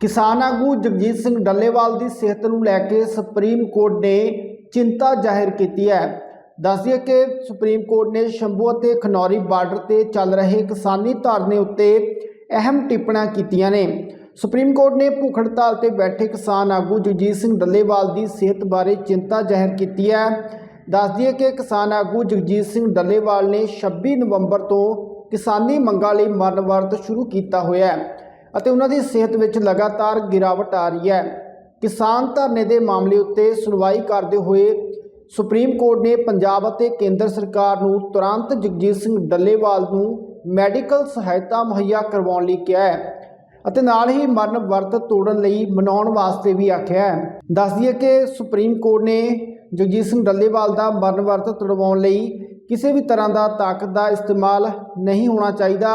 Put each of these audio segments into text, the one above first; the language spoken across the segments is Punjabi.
ਕਿਸਾਨ ਆਗੂ ਜਗਜੀਤ ਸਿੰਘ ਡੱਲੇਵਾਲ ਦੀ ਸਿਹਤ ਨੂੰ ਲੈ ਕੇ ਸੁਪਰੀਮ ਕੋਰਟ ਨੇ ਚਿੰਤਾ ਜ਼ਾਹਿਰ ਕੀਤੀ ਹੈ। ਦੱਸਦੀਏ ਕਿ ਸੁਪਰੀਮ ਕੋਰਟ ਨੇ ਸ਼ੰਭੂ ਅਤੇ ਖਨੌਰੀ ਬਾਰਡਰ ਤੇ ਚੱਲ ਰਹੇ ਕਿਸਾਨੀ ਧਰਨੇ ਉੱਤੇ ਅਹਿਮ ਟਿੱਪਣਾਂ ਕੀਤੀਆਂ ਨੇ। ਸੁਪਰੀਮ ਕੋਰਟ ਨੇ ਭੁੱਖ ਹੜਤਾਲ ਤੇ ਬੈਠੇ ਕਿਸਾਨ ਆਗੂ ਜਗਜੀਤ ਸਿੰਘ ਡੱਲੇਵਾਲ ਦੀ ਸਿਹਤ ਬਾਰੇ ਚਿੰਤਾ ਜ਼ਾਹਿਰ ਕੀਤੀ ਹੈ। ਦੱਸਦੀਏ ਕਿ ਕਿਸਾਨ ਆਗੂ ਜਗਜੀਤ ਸਿੰਘ ਡੱਲੇਵਾਲ ਨੇ 26 ਨਵੰਬਰ ਤੋਂ ਕਿਸਾਨੀ ਮੰਗਾਂ ਲਈ ਮਰਨ ਵਰਤ ਸ਼ੁਰੂ ਕੀਤਾ ਹੋਇਆ ਹੈ। ਅਤੇ ਉਹਨਾਂ ਦੀ ਸਿਹਤ ਵਿੱਚ ਲਗਾਤਾਰ ਗਿਰਾਵਟ ਆ ਰਹੀ ਹੈ। ਕਿਸਾਨ ਧਰਨੇ ਦੇ ਮਾਮਲੇ ਉੱਤੇ ਸੁਣਵਾਈ ਕਰਦੇ ਹੋਏ ਸੁਪਰੀਮ ਕੋਰਟ ਨੇ ਪੰਜਾਬ ਅਤੇ ਕੇਂਦਰ ਸਰਕਾਰ ਨੂੰ ਤੁਰੰਤ ਜਗਜੀਤ ਸਿੰਘ ਡੱਲੇਵਾਲ ਨੂੰ ਮੈਡੀਕਲ ਸਹਾਇਤਾ ਮੁਹੱਈਆ ਕਰਵਾਉਣ ਲਈ ਕਿਹਾ ਹੈ ਅਤੇ ਨਾਲ ਹੀ ਮਰਨ ਵਰਤ ਤੋੜਨ ਲਈ ਮਨਾਉਣ ਵਾਸਤੇ ਵੀ ਆਖਿਆ ਹੈ। ਦੱਸ ਦਈਏ ਕਿ ਸੁਪਰੀਮ ਕੋਰਟ ਨੇ ਜਗਜੀਤ ਸਿੰਘ ਡੱਲੇਵਾਲ ਦਾ ਮਰਨ ਵਰਤ ਤੁੜਵਾਉਣ ਲਈ ਕਿਸੇ ਵੀ ਤਰ੍ਹਾਂ ਦਾ ਤਾਕਤ ਦਾ ਇਸਤੇਮਾਲ ਨਹੀਂ ਹੋਣਾ ਚਾਹੀਦਾ।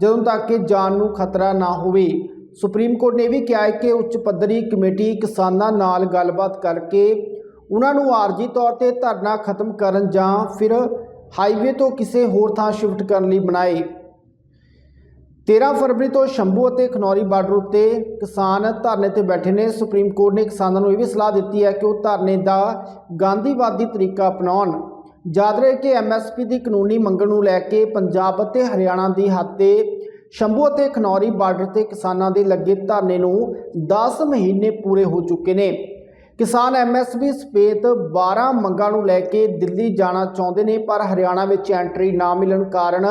ਜਦੋਂ ਤੱਕ ਕਿ ਜਾਨ ਨੂੰ ਖਤਰਾ ਨਾ ਹੋਵੇ। ਸੁਪਰੀਮ ਕੋਰਟ ਨੇ ਇਹ ਵੀ ਕਿਹਾ ਹੈ ਕਿ ਉੱਚ ਪੱਧਰੀ ਕਮੇਟੀ ਕਿਸਾਨਾਂ ਨਾਲ ਗੱਲਬਾਤ ਕਰਕੇ ਉਹਨਾਂ ਨੂੰ ਆਰਜੀ ਤੌਰ ਤੇ ਧਰਨਾ ਖਤਮ ਕਰਨ ਜਾਂ ਫਿਰ ਹਾਈਵੇ ਤੋਂ ਕਿਸੇ ਹੋਰ ਥਾਂ ਸ਼ਿਫਟ ਕਰਨ ਲਈ ਬਣਾਏ 13 ਫਰਵਰੀ ਤੋਂ ਸ਼ੰਭੂ ਅਤੇ ਖਨੌਰੀ ਬਾਰਡਰ ਉੱਤੇ ਕਿਸਾਨ ਧਰਨੇ ਤੇ ਬੈਠੇ ਨੇ। ਸੁਪਰੀਮ ਕੋਰਟ ਨੇ ਕਿਸਾਨਾਂ ਨੂੰ ਇਹ ਵੀ ਸਲਾਹ ਦਿੱਤੀ ਹੈ ਕਿ ਉਹ ਧਰਨੇ ਦਾ ਗਾਂਧੀਵਾਦੀ ਤਰੀਕਾ ਅਪਣਾਉਣ। ਯਾਦ ਰਹੇ ਕਿ ਐਮਐਸਪੀ ਦੀ ਕਾਨੂੰਨੀ ਮੰਗਣ ਨੂੰ ਲੈ ਕੇ ਪੰਜਾਬ ਅਤੇ ਹਰਿਆਣਾ ਦੀ ਹੱਦ ਤੇ ਸ਼ੰਭੂ ਅਤੇ ਖਨੌਰੀ ਬਾਰਡਰ ਤੇ ਕਿਸਾਨਾਂ ਦੇ ਲੱਗੇ ਧਰਨੇ ਨੂੰ 10 ਮਹੀਨੇ ਪੂਰੇ ਹੋ ਚੁੱਕੇ ਨੇ। ਕਿਸਾਨ ਐਮਐਸਪੀ ਸਮੇਤ 12 ਮੰਗਾਂ ਨੂੰ ਲੈ ਕੇ ਦਿੱਲੀ ਜਾਣਾ ਚਾਹੁੰਦੇ ਨੇ, ਪਰ ਹਰਿਆਣਾ ਵਿੱਚ ਐਂਟਰੀ ਨਾ ਮਿਲਣ ਕਾਰਨ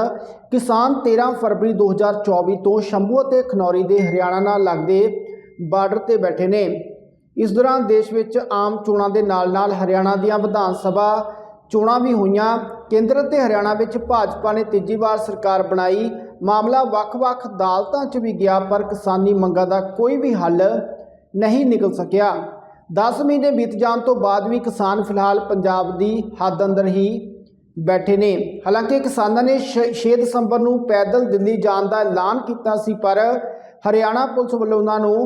ਕਿਸਾਨ 13 ਫਰਵਰੀ 2024 ਤੋਂ ਸ਼ੰਭੂ ਅਤੇ ਖਨੌਰੀ ਦੇ ਹਰਿਆਣਾ ਨਾਲ ਲੱਗਦੇ ਬਾਰਡਰ ਤੇ ਬੈਠੇ ਨੇ। ਇਸ ਦੌਰਾਨ ਦੇਸ਼ ਵਿੱਚ ਆਮ ਚੋਣਾਂ ਦੇ ਨਾਲ-ਨਾਲ ਹਰਿਆਣਾ ਦੀਆਂ ਵਿਧਾਨ ਸਭਾ ਚੋਣਾਂ ਵੀ ਹੋਈਆਂ। ਕੇਂਦਰ ਅਤੇ ਹਰਿਆਣਾ ਵਿੱਚ ਭਾਜਪਾ ਨੇ ਤੀਜੀ ਵਾਰ ਸਰਕਾਰ ਬਣਾਈ। ਮਾਮਲਾ ਵੱਖ-ਵੱਖ ਅਦਾਲਤਾਂ 'ਚ ਵੀ ਗਿਆ, ਪਰ ਕਿਸਾਨੀ ਮੰਗਾਂ ਦਾ ਕੋਈ ਵੀ ਹੱਲ ਨਹੀਂ ਨਿਕਲ ਸਕਿਆ। 10 ਮਹੀਨੇ ਬੀਤ ਜਾਣ ਤੋਂ ਬਾਅਦ ਵੀ ਕਿਸਾਨ ਫਿਲਹਾਲ ਪੰਜਾਬ ਦੀ ਹੱਦ ਅੰਦਰ ਹੀ ਬੈਠੇ ਨੇ। ਹਾਲਾਂਕਿ ਕਿਸਾਨਾਂ ਨੇ 6 ਦਸੰਬਰ ਨੂੰ ਪੈਦਲ ਦਿੱਲੀ ਜਾਣ ਦਾ ਐਲਾਨ ਕੀਤਾ ਸੀ, ਪਰ ਹਰਿਆਣਾ ਪੁਲਿਸ ਵੱਲੋਂ ਉਹਨਾਂ ਨੂੰ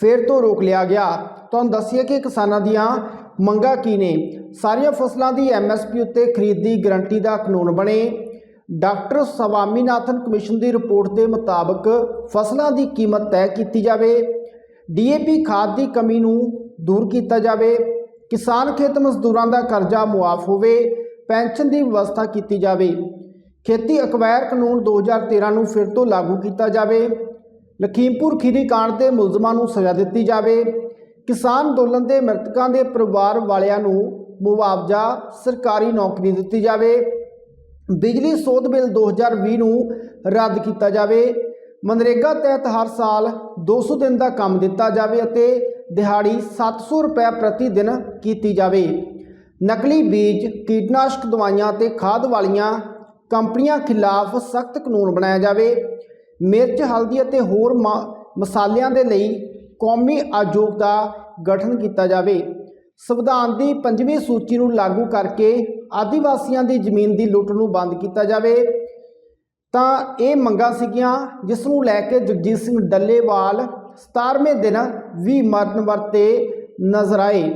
ਫੇਰ ਤੋਂ ਰੋਕ ਲਿਆ ਗਿਆ। ਤੁਹਾਨੂੰ ਦੱਸੀਏ ਕਿ ਕਿਸਾਨਾਂ ਦੀਆਂ ਮੰਗਾਂ ਕੀ ਨੇ? ਸਾਰੀਆਂ ਫਸਲਾਂ ਦੀ ਐਮਐਸਪੀ ਉੱਤੇ ਖਰੀਦ ਦੀ ਗਰੰਟੀ ਦਾ ਕਾਨੂੰਨ ਬਣੇ। ਡਾਕਟਰ ਸਵਾਮੀਨਾਥਨ ਕਮਿਸ਼ਨ ਦੀ ਰਿਪੋਰਟ ਦੇ ਮੁਤਾਬਕ ਫਸਲਾਂ ਦੀ ਕੀਮਤ ਤੈਅ ਕੀਤੀ ਜਾਵੇ। ਡੀਏਪੀ ਖਾਦ ਦੀ ਕਮੀ ਨੂੰ ਦੂਰ ਕੀਤਾ ਜਾਵੇ। ਕਿਸਾਨ ਖੇਤ ਮਜ਼ਦੂਰਾਂ ਦਾ ਕਰਜ਼ਾ ਮੁਆਫ ਹੋਵੇ। ਪੈਨਸ਼ਨ ਦੀ ਵਿਵਸਥਾ ਕੀਤੀ ਜਾਵੇ। ਖੇਤੀ ਅਕਵਾਇਰ ਕਾਨੂੰਨ 2013 ਨੂੰ ਫਿਰ ਤੋਂ ਲਾਗੂ ਕੀਤਾ ਜਾਵੇ। ਲਖੀਮਪੁਰ ਖੀਰੀ ਕਾਂਡ ਦੇ ਮੁਲਜ਼ਮਾਂ ਨੂੰ ਸਜ਼ਾ ਦਿੱਤੀ ਜਾਵੇ। ਕਿਸਾਨ ਅੰਦੋਲਨ ਦੇ ਮ੍ਰਿਤਕਾਂ ਦੇ ਪਰਿਵਾਰ ਵਾਲਿਆਂ ਨੂੰ ਮੁਆਵਜ਼ਾ ਸਰਕਾਰੀ ਨੌਕਰੀ ਦਿੱਤੀ ਜਾਵੇ। ਬਿਜਲੀ ਸੋਧ ਬਿੱਲ 2020 ਨੂੰ ਰੱਦ ਕੀਤਾ ਜਾਵੇ। ਮਨਰੇਗਾ ਤਹਿਤ ਹਰ ਸਾਲ 200 ਦਿਨ ਦਾ ਕੰਮ ਦਿੱਤਾ ਜਾਵੇ ਅਤੇ ਦਿਹਾੜੀ 700 ਰੁਪਏ ਪ੍ਰਤੀ ਦਿਨ ਕੀਤੀ ਜਾਵੇ। ਨਕਲੀ ਬੀਜ, ਕੀਟਨਾਸ਼ਕ ਦਵਾਈਆਂ ਤੇ ਖਾਦ ਵਾਲੀਆਂ ਕੰਪਨੀਆਂ ਖਿਲਾਫ ਸਖਤ ਕਾਨੂੰਨ ਬਣਾਇਆ ਜਾਵੇ। ਮਿਰਚ, ਹਲਦੀ ਅਤੇ ਹੋਰ ਮ- ਮਸਾਲਿਆਂ ਦੇ ਲਈ ਕੌਮੀ ਆਯੋਗ ਦਾ ਗਠਨ ਕੀਤਾ ਜਾਵੇ। ਸੰਵਿਧਾਨ ਦੀ ਪੰਜਵੀਂ ਸੂਚੀ ਨੂੰ ਲਾਗੂ ਕਰਕੇ ਆਦੀਵਾਸੀਆਂ ਦੀ ਜ਼ਮੀਨ ਦੀ ਲੁੱਟ ਨੂੰ ਬੰਦ ਕੀਤਾ ਜਾਵੇ। ਤਾਂ ਇਹ ਮੰਗਾਂ ਸੀਗੀਆਂ, ਜਿਸ ਨੂੰ ਲੈ ਕੇ ਜਗਜੀਤ ਸਿੰਘ ਡੱਲੇਵਾਲ 17ਵੇਂ ਦਿਨ ਵੀ ਮਰਨ ਵਰਤੇ ਨਜ਼ਰ ਆਏ।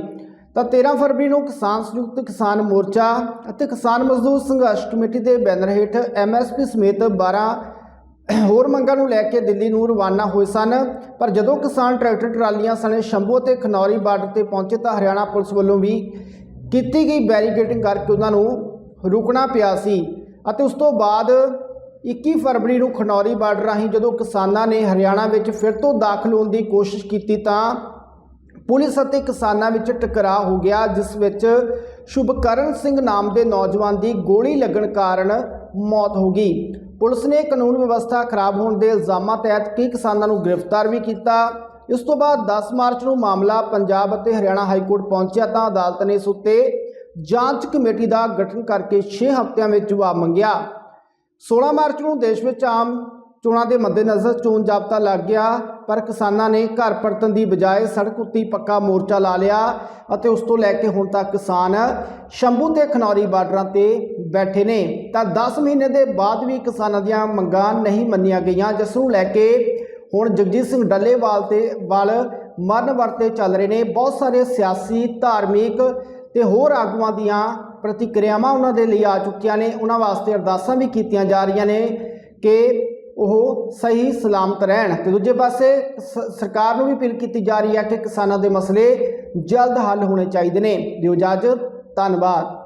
ਤਾਂ 13 ਫਰਵਰੀ ਨੂੰ ਕਿਸਾਨ ਸੰਯੁਕਤ ਕਿਸਾਨ ਮੋਰਚਾ ਅਤੇ ਕਿਸਾਨ ਮਜ਼ਦੂਰ ਸੰਘਰਸ਼ ਕਮੇਟੀ ਦੇ ਬੈਨਰ ਹੇਠ ਐਮਐਸਪੀ ਸਮੇਤ 12 ਹੋਰ ਮੰਗਾਂ ਨੂੰ ਲੈ ਕੇ ਦਿੱਲੀ ਨੂੰ ਰਵਾਨਾ ਹੋਏ ਸਨ, ਪਰ ਜਦੋਂ ਕਿਸਾਨ ਟਰੈਕਟਰ ਟਰਾਲੀਆਂ ਸਣੇ ਸ਼ੰਭੂ ਅਤੇ ਖਨੌਰੀ ਬਾਰਡਰ ਤੇ ਪਹੁੰਚੇ ਤਾਂ ਹਰਿਆਣਾ ਪੁਲਿਸ ਵੱਲੋਂ ਵੀ ਕੀਤੀ ਗਈ ਬੈਰੀਕੇਡਿੰਗ ਕਰਕੇ ਉਹਨਾਂ ਨੂੰ ਰੁਕਣਾ ਪਿਆ ਸੀ ਅਤੇ ਉਸ ਤੋਂ ਬਾਅਦ 21 ਫਰਵਰੀ ਨੂੰ ਖਨੌਰੀ ਬਾਰਡਰ ਰਾਹੀਂ ਜਦੋਂ ਕਿਸਾਨਾਂ ਨੇ ਹਰਿਆਣਾ ਵਿੱਚ ਫਿਰ ਤੋਂ ਦਾਖਲ ਹੋਣ ਦੀ ਕੋਸ਼ਿਸ਼ ਕੀਤੀ ਤਾਂ ਪੁਲਿਸ ਅਤੇ ਕਿਸਾਨਾਂ ਵਿੱਚ ਟਕਰਾਅ ਹੋ ਗਿਆ, ਜਿਸ ਵਿੱਚ ਸ਼ੁਭਕਰਨ ਸਿੰਘ ਨਾਮ ਦੇ ਨੌਜਵਾਨ ਦੀ ਗੋਲੀ ਲੱਗਣ ਕਾਰਨ ਮੌਤ ਹੋ ਗਈ। ਪੁਲਿਸ ਨੇ ਕਾਨੂੰਨ ਵਿਵਸਥਾ ਖਰਾਬ ਹੋਣ ਦੇ ਇਲਜ਼ਾਮਾਂ ਤਹਿਤ ਕਈ ਕਿਸਾਨਾਂ ਨੂੰ ਗ੍ਰਿਫਤਾਰ ਵੀ ਕੀਤਾ। ਇਸ ਤੋਂ ਬਾਅਦ 10 ਮਾਰਚ ਨੂੰ ਮਾਮਲਾ ਪੰਜਾਬ ਅਤੇ ਹਰਿਆਣਾ ਹਾਈ ਕੋਰਟ ਪਹੁੰਚਿਆ ਤਾਂ ਅਦਾਲਤ ਨੇ ਇਸ ਉੱਤੇ ਜਾਂਚ ਕਮੇਟੀ ਦਾ ਗਠਨ ਕਰਕੇ 6 ਹਫ਼ਤਿਆਂ ਵਿੱਚ ਜਵਾਬ ਮੰਗਿਆ। 16 ਮਾਰਚ ਨੂੰ ਦੇਸ਼ ਵਿੱਚ ਆਮ ਚੋਣਾਂ ਦੇ ਮੱਦੇਨਜ਼ਰ ਚੋਣ ਜਾਬਤਾ ਲੱਗ ਗਿਆ, ਪਰ ਕਿਸਾਨਾਂ ਨੇ ਘਰ ਪਰਤਣ ਦੀ ਬਜਾਏ ਸੜਕ ਉੱਤੇ ਪੱਕਾ ਮੋਰਚਾ ਲਾ ਲਿਆ ਅਤੇ ਉਸ ਤੋਂ ਲੈ ਕੇ ਹੁਣ ਤੱਕ ਕਿਸਾਨ ਸ਼ੰਭੂ ਤੇ ਖਨੌਰੀ ਬਾਰਡਰਾਂ ਤੇ ਬੈਠੇ ਨੇ। ਤਾਂ 10 ਮਹੀਨੇ ਦੇ ਬਾਅਦ ਵੀ ਕਿਸਾਨਾਂ ਦੀਆਂ ਮੰਗਾਂ ਨਹੀਂ ਮੰਨੀਆਂ ਗਈਆਂ, ਜਿਸ ਨੂੰ ਲੈ ਕੇ ਹੁਣ ਜਗਜੀਤ ਸਿੰਘ ਡੱਲੇਵਾਲ ਤੇ ਵੱਲ ਮਰਨ ਵਰਤੇ ਚੱਲ ਰਹੇ ਨੇ। ਬਹੁਤ ਸਾਰੇ ਸਿਆਸੀ, ਧਾਰਮਿਕ ਤੇ ਹੋਰ ਆਗੂਆਂ ਦੀਆਂ ਪ੍ਰਤੀਕਿਰਿਆਵਾਂ ਉਹਨਾਂ ਦੇ ਲਈ ਆ ਚੁੱਕੀਆਂ ਨੇ। ਉਹਨਾਂ ਵਾਸਤੇ ਅਰਦਾਸਾਂ ਵੀ ਕੀਤੀਆਂ ਜਾ ਰਹੀਆਂ ਨੇ ਕਿ ਉਹ ਸਹੀ ਸਲਾਮਤ ਰਹਿਣ। ਤੇ ਦੂਜੇ ਪਾਸੇ ਸ- ਸਰਕਾਰ ਨੂੰ ਵੀ ਅਪੀਲ ਕੀਤੀ ਜਾ ਰਹੀ ਹੈ ਕਿ ਕਿਸਾਨਾਂ ਦੇ ਮਸਲੇ ਜਲਦ ਹੱਲ ਹੋਣੇ ਚਾਹੀਦੇ ਨੇ। ਦਿਓ ਇਜਾਜ਼ਤ, ਧੰਨਵਾਦ।